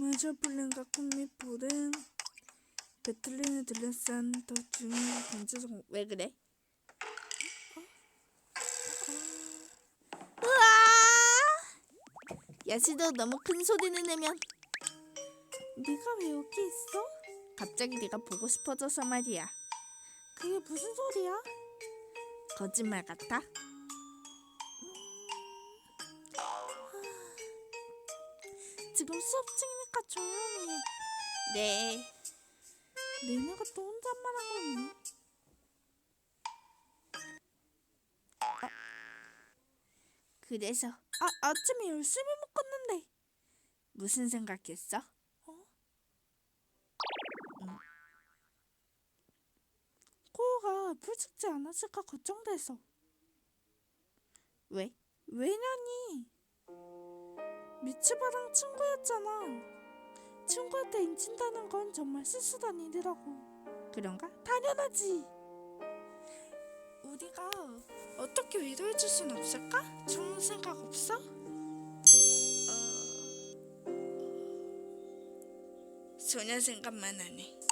무저플랜과 콩미풀은 배틀린을 둘러싼 도중 변주성 왜 그래? 으아! 야시도 너무 큰 소리를 내면 네가 왜 여기 있어? 갑자기 네가 보고 싶어져서 말이야. 그게 무슨 소리야? 거짓말 같아? 지금 수업 중이니까 조용히 해. 네. 니네가 또 혼잣말 하고 있네. 아, 그래서 아 아침에 열심히 먹었는데 무슨 생각했어? 코가 풀죽지 않았을까 걱정돼서. 왜? 왜냐니? 미츠바랑 친구였잖아. 친구한테 인친다는 건 정말 쓸쓸한 일이라고. 그런가? 당연하지. 우리가 어떻게 위로해줄 순 없을까? 좋은 생각 없어? 어... 소녀 생각만 하네.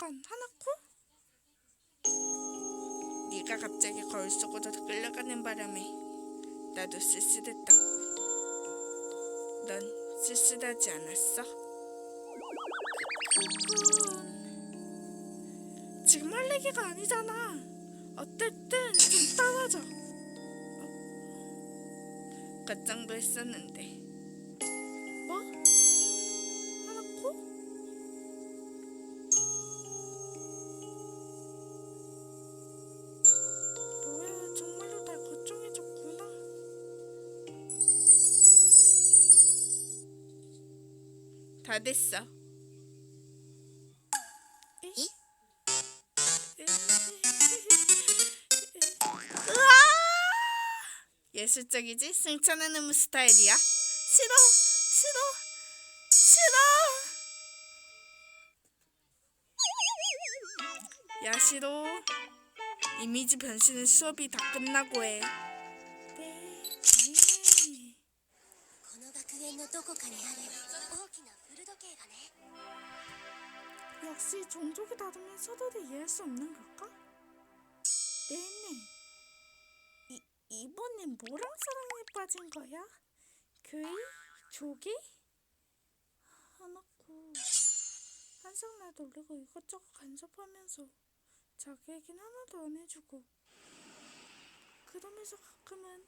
잠깐 하나코? 네가 갑자기 거울 속으로 끌려가는 바람에 나도 쓸쓸했다고. 넌 쓸쓸하지 않았어? 지금 할 얘기가 아니잖아. 어쨌든 좀. 어? 걱정도 했었는데. 다 됐어! 예술적이지? 승천하는 무 스타일이야 싫어 싫어 싫어 야시로 이미지 변신은 수업이 다 끝나고 해. 네. この学園のどこかにある大きな古時計がね 역시 종족이 다르면 서로를 이해할 수 없는 걸까? 네네. 이 이번엔 뭐랑 사랑에 빠진 거야? 교이? 조개? 하나코 한상날 놀리고 이것저것 간섭하면서 자기 얘긴 하나도 안 해주고 그러면서 가끔은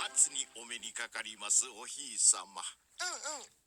初にお目にかかりますおひいさまうんうん。